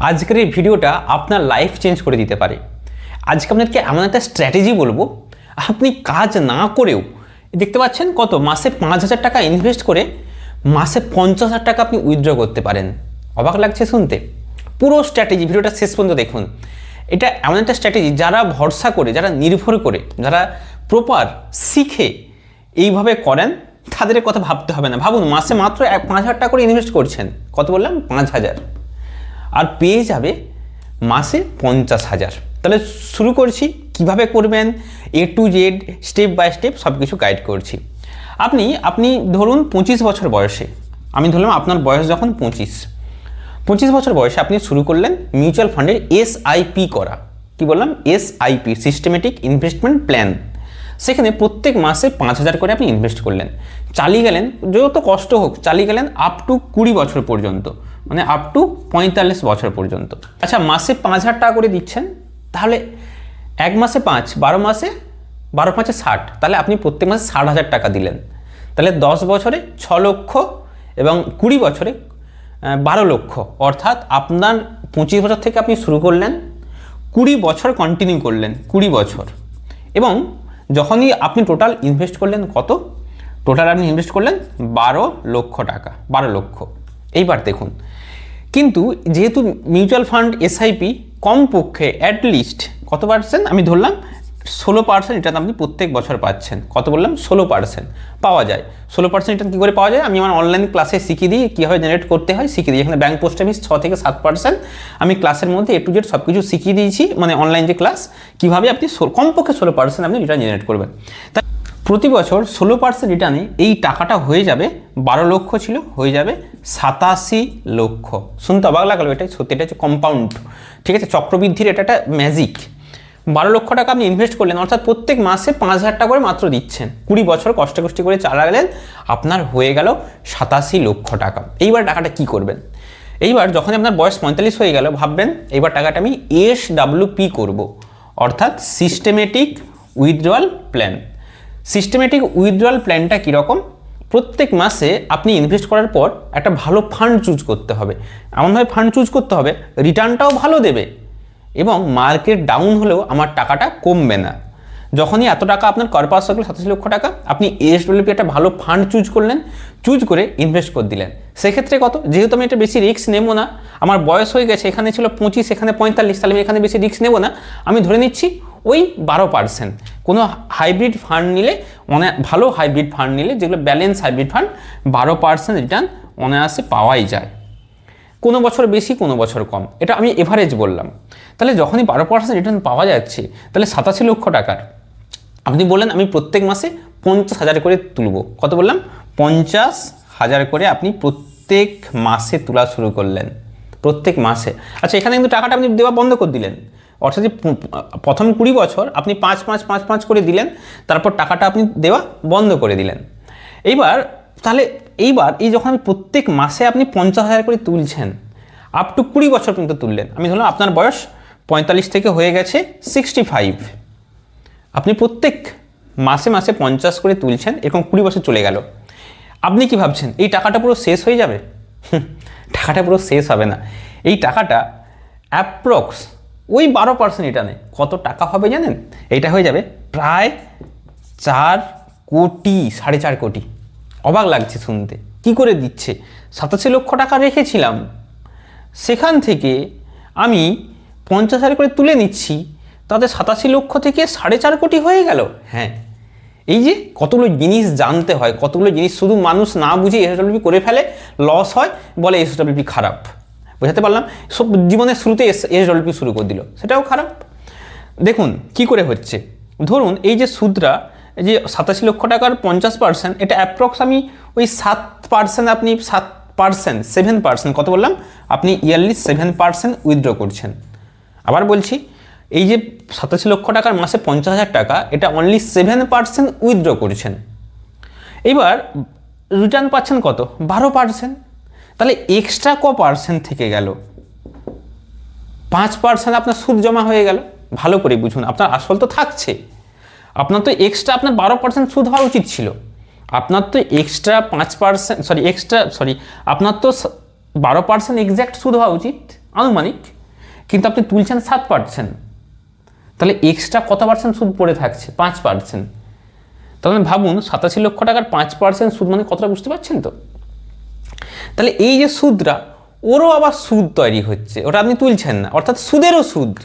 আজকের এই ভিডিওটা আপনার লাইফ চেঞ্জ করে দিতে পারে। আজকে আপনাদেরকে এমন একটা স্ট্র্যাটেজি বলব, আপনি কাজ না করেও দেখতে পাচ্ছেন কত? মাসে পাঁচ হাজার টাকা ইনভেস্ট করে মাসে পঞ্চাশ হাজার টাকা আপনি উইথড্র করতে পারেন। অবাক লাগছে শুনতে? পুরো স্ট্র্যাটেজি ভিডিওটা শেষ পর্যন্ত দেখুন। এটা এমন একটা স্ট্র্যাটেজি যারা ভরসা করে, যারা নির্ভর করে, যারা প্রপার শিখে এইভাবে করেন, তাদের কথা ভাবতে হবে না। ভাবুন, মাসে মাত্র এক পাঁচ হাজার টাকা করে ইনভেস্ট করছেন। কত বললাম? পাঁচ হাজার। আর পেয়ে যাবে মাসে পঞ্চাশ হাজার। তাহলে শুরু করছি, কীভাবে করবেন? A to Z step by step সব কিছু গাইড করছি। আপনি আপনি ধরুন পঁচিশ বছর বয়সে, আমি ধরলাম আপনার বয়স যখন পঁচিশ। পঁচিশ বছর বয়সে আপনি শুরু করলেন মিউচুয়াল ফান্ডের এসআইপি করা। কি বললাম? S SIP systematic investment plan সেখানে প্রত্যেক মাসে পাঁচ হাজার করে আপনি ইনভেস্ট করলেন। চালিয়ে গেলেন, যত কষ্ট হোক, চালিয়ে গেলেন আপ টু কুড়ি বছর পর্যন্ত। মানে আপ টু পঁয়তাল্লিশ বছর পর্যন্ত। আচ্ছা মাসে পাঁচ হাজার টাকা করে দিচ্ছেন, তাহলে এক মাসে পাঁচ, বারো মাসে, বারো পাঁচে ষাট, তাহলে আপনি প্রত্যেক মাসে ষাট হাজার টাকা দিলেন। তাহলে দশ বছরে ছ লক্ষ এবং কুড়ি বছরে বারো লক্ষ, অর্থাৎ আপনার পঁচিশ বছর থেকে আপনি শুরু করলেন, কুড়ি বছর কন্টিনিউ করলেন, কুড়ি বছর। এবং যখনই আপনি টোটাল ইনভেস্ট করলেন কত? টোটাল আপনি ইনভেস্ট করলেন বারো লক্ষ টাকা, বারো লক্ষ। এইবার দেখুন কিন্তু যেহেতু মিউচুয়াল ফান্ড এসআইপি কমপক্ষে অ্যাটলিস্ট কত পার্সেন্ট আমি ধরলাম ষোলো পার্সেন্ট রিটার্ন আপনি প্রত্যেক বছর পাচ্ছেন। কত বললাম? ষোলো পার্সেন্ট পাওয়া যায়। ষোলো পার্সেন্ট রিটার্ন কী করে পাওয়া যায়? আমি আমার অনলাইন ক্লাসে শিখিয়ে দিই কীভাবে জেনারেট করতে হয়, শিখিয়ে দিই। এখানে ব্যাঙ্ক পোস্ট অফিস ছ থেকে সাত পার্সেন্ট আমি ক্লাসের মধ্যে এ টু জেড সব কিছু শিখিয়ে দিয়েছি মানে অনলাইন যে ক্লাস কীভাবে আপনি কমপক্ষে ষোলো পার্সেন্ট আপনি রিটার্ন জেনারেট করবেন। প্রতি বছর ষোলো পার্সেন্ট রিটার্নে এই টাকাটা হয়ে যাবে, বারো লক্ষ ছিল, হয়ে যাবে সাতাশি লক্ষ। শুনতে অবাক লাগল এটা, সত্যি এটা হচ্ছে কম্পাউন্ড ঠিক আছে, চক্রবৃদ্ধির এটা একটা ম্যাজিক বারো লক্ষ টাকা আপনি ইনভেস্ট করলেন, অর্থাৎ প্রত্যেক মাসে পাঁচ হাজার টাকা করে মাত্র দিচ্ছেন। কুড়ি বছর কষ্ট কষ্ট করে চালালেন আপনার হয়ে গেল সাতাশি লক্ষ টাকা। এইবার টাকাটা কি করবেন? এইবার যখন আপনার বয়স পঁয়তাল্লিশ হয়ে গেল, ভাববেন এইবার টাকাটা আমি এস ডাব্লিউ পি করব, অর্থাৎ systematic withdrawal plan systematic withdrawal প্ল্যানটা কীরকম? প্রত্যেক মাসে আপনি ইনভেস্ট করার পর একটা ভালো ফান্ড চুজ করতে হবে। এমনভাবে ফান্ড চুজ করতে হবে রিটার্নটাও ভালো দেবে এবং মার্কেট ডাউন হলেও আমার টাকাটা কমবে না। যখনই এত টাকা আপনার কর্পাস থাকল সাতাশি লক্ষ টাকা, আপনি এসডব্লিউপি একটা ভালো ফান্ড চুজ করলেন চুজ করে ইনভেস্ট করে দিলেন। সেক্ষেত্রে কত? যেহেতু আমি এটা বেশি রিস্ক নেব না, আমার বয়স হয়ে গেছে, এখানে ছিল পঁচিশ, এখানে পঁয়তাল্লিশ, তাহলে আমি এখানে বেশি রিস্ক নেব না, আমি ধরে নিচ্ছি ওই বারো পার্সেন্ট কোনো হাইব্রিড ফান্ড নিলে অনেক ভালো হাইব্রিড ফান্ড নিলে, যেগুলো ব্যালেন্স হাইব্রিড ফান্ড বারো পার্সেন্ট রিটার্ন অনায়াসে পাওয়াই যায়। কোনো বছর বেশি, কোনো বছর কম। এটা আমি এভারেজ বললাম। তাহলে যখনই বারো পার্সেন্ট রিটার্ন পাওয়া যাচ্ছে, তাহলে সাতাশি লক্ষ টাকার। আপনি বললেন, আমি প্রত্যেক মাসে পঞ্চাশ হাজার করে তুলব। কত বললাম? পঞ্চাশ হাজার করে আপনি প্রত্যেক মাসে তোলা শুরু করলেন। প্রত্যেক মাসে। আচ্ছা এখানে কিন্তু টাকাটা আপনি দেওয়া বন্ধ করে দিলেন। অর্থাৎ যে প্রথম কুড়ি বছর আপনি পাঁচ পাঁচ পাঁচ পাঁচ করে দিলেন, তারপর টাকাটা আপনি দেওয়া বন্ধ করে দিলেন। এইবার তাহলে এইবার এই যখন আমি প্রত্যেক মাসে আপনি পঞ্চাশ হাজার করে তুলছেন আপ টু কুড়ি বছর পর্যন্ত তুললেন, আমি ধরলাম আপনার বয়স পঁয়তাল্লিশ থেকে হয়ে গেছে সিক্সটি ফাইভ আপনি প্রত্যেক মাসে মাসে পঞ্চাশ করে তুলছেন, এরকম কুড়ি বছর চলে গেল। আপনি কি ভাবছেন, এই টাকাটা পুরো শেষ হয়ে যাবে? টাকাটা পুরো শেষ হবে না। এই টাকাটা অ্যাপ্রক্স ওই বারো পার্সেন্ট রিটার্নে কত টাকা হবে জানেন? এটা হয়ে যাবে প্রায় চার কোটি, সাড়ে চার কোটি। অবাক লাগছে শুনতে। কি করে দিচ্ছে? সাতাশি লক্ষ টাকা রেখেছিলাম। সেখান থেকে আমি পঞ্চাশ হাজার করে তুলে নিচ্ছি। তাতে সাতাশি লক্ষ থেকে সাড়ে চার কোটি হয়ে গেল। হ্যাঁ। এই যে কতগুলো জিনিস জানতে হয়, কতগুলো জিনিস শুধু মানুষ না বুঝে এসডব্লিউপি করে ফেলে লস হয়, বলে এসডব্লিউপি খারাপ। বোঝাতে পারলাম। সব জীবনের শুরুতে এস এসডব্লিউপি শুরু করে দিল। সেটাও খারাপ। দেখুন, কি করে হচ্ছে? ধরুন, এই যে সুদরা, এই যে সাতাশি লক্ষ টাকার পঞ্চাশ পার্সেন্ট এটা অ্যাপ্রক্স আমি ওই সাত পার্সেন্ট আপনি সাত পার্সেন্ট সেভেন পার্সেন্ট কত বললাম? আপনি ইয়ারলি সেভেন পার্সেন্ট উইথড্র করছেন। আবার বলছি, এই যে সাতাশি লক্ষ টাকার মাসে পঞ্চাশ হাজার টাকা, এটা অনলি সেভেন পার্সেন্ট উইথড্র করছেন। এবার রিটার্ন পাচ্ছেন কত? বারো পার্সেন্ট তাহলে এক্সট্রা ক পার্সেন্ট থেকে গেল? পাঁচ পার্সেন্ট আপনার সুদ জমা হয়ে গেল। ভালো করে বুঝুন, আপনার আসল তো থাকছে। আপনার তো এক্সট্রা আপনার বারো পার্সেন্ট সুদ হওয়া উচিত ছিল। আপনার তো এক্সট্রা পাঁচ পার্সেন্ট সরি এক্সট্রা সরি আপনার তো বারো পার্সেন্ট এক্স্যাক্ট সুদ হওয়া উচিত, আনুমানিক। কিন্তু আপনি তুলছেন সাত পার্সেন্ট তাহলে এক্সট্রা কত পার্সেন্ট সুদ পড়ে থাকছে? পাঁচ পার্সেন্ট তাহলে ভাবুন, সাতাশি লক্ষ টাকার পাঁচ পার্সেন্ট সুদ মানে কতটা বুঝতে পারছেন তো? তাহলে এই যে সুদটা ওরও আবার সুদ তৈরি হচ্ছে। ওটা আপনি তুলছেন না। অর্থাৎ সুদেরও সুদ।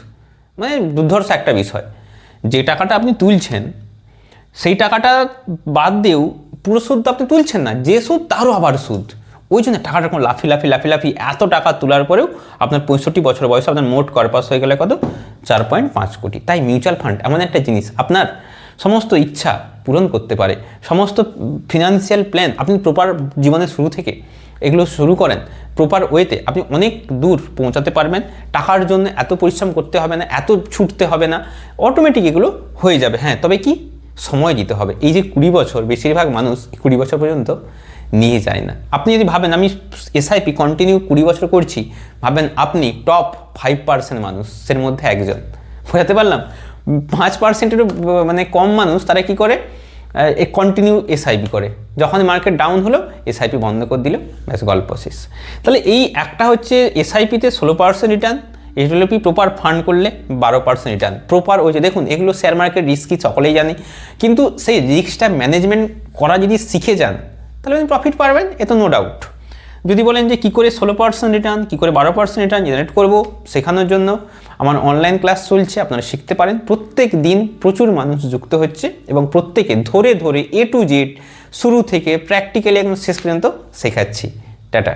মানে দুর্ধর্ষ একটা বিষয়, যে টাকাটা আপনি তুলছেন, সেই টাকাটা বাদ দিয়েও পুরো সুদ তো আপনি তুলছেন না। যে সুদ, তারও আবার সুদ। ওই জন্য টাকাটা কোনো লাফি লাফি লাফি লাফি এত টাকা তোলার পরেও আপনার পঁয়ষট্টি বছর বয়সে আপনার মোট করপাস হয়ে গেলে কত? চার পয়েন্ট পাঁচ কোটি। তাই মিউচুয়াল ফান্ড এমন একটা জিনিস। আপনার সমস্ত ইচ্ছা পূরণ করতে পারে। সমস্ত ফিনান্সিয়াল প্ল্যান আপনি প্রপার জীবনের শুরু থেকে এগুলো শুরু করেন। প্রপার ওয়েতে আপনি অনেক দূর পৌঁছাতে পারবেন। টাকার জন্য এত পরিশ্রম করতে হবে না, এত ছুটতে হবে না অটোমেটিক এগুলো হয়ে যাবে। হ্যাঁ তবে কি? সময় দিতে হবে। এই যে কুড়ি বছর, বেশিরভাগ মানুষ কুড়ি বছর পর্যন্ত নিয়ে যায় না। আপনি যদি ভাবেন, আমি এসআইপি কন্টিনিউ কুড়ি বছর করছি, ভাবেন আপনি টপ ফাইভ পার্সেন্ট মানুষের মধ্যে একজন। বোঝাতে পারলাম? পাঁচ পার্সেন্টেরও মানে কম মানুষ তারা কি করে? কন্টিনিউ এসআইপি করে। যখন মার্কেট ডাউন হলো এসআইপি বন্ধ করে দিল। ব্যাস, গল্প শেষ। তাহলে এই একটা হচ্ছে এসআইপিতে ষোলো percent return HDLP proper fund করলে বারো পার্সেন্ট রিটার্ন প্রপার ওই যে দেখুন, এগুলো শেয়ার মার্কেট রিস্কই সকলেই জানি। কিন্তু সেই রিস্কটা ম্যানেজমেন্ট করা যদি শিখে যান, তাহলে আপনি প্রফিট পারবেন, এ তো নো ডাউট যদি বলেন যে কি করে ষোলো পার্সেন্ট রিটার্ন কী করে বারো পার্সেন্ট রিটার্ন জেনারেট করব শেখানোর জন্য, আমার অনলাইন ক্লাস চলছে, আপনারা শিখতে পারেন। প্রত্যেক দিন প্রচুর মানুষ যুক্ত হচ্ছে এবং প্রত্যেকে ধরে ধরে এ টু জেড শুরু থেকে প্র্যাকটিক্যালি একদম শেষ পর্যন্ত শেখাচ্ছি। টাটা।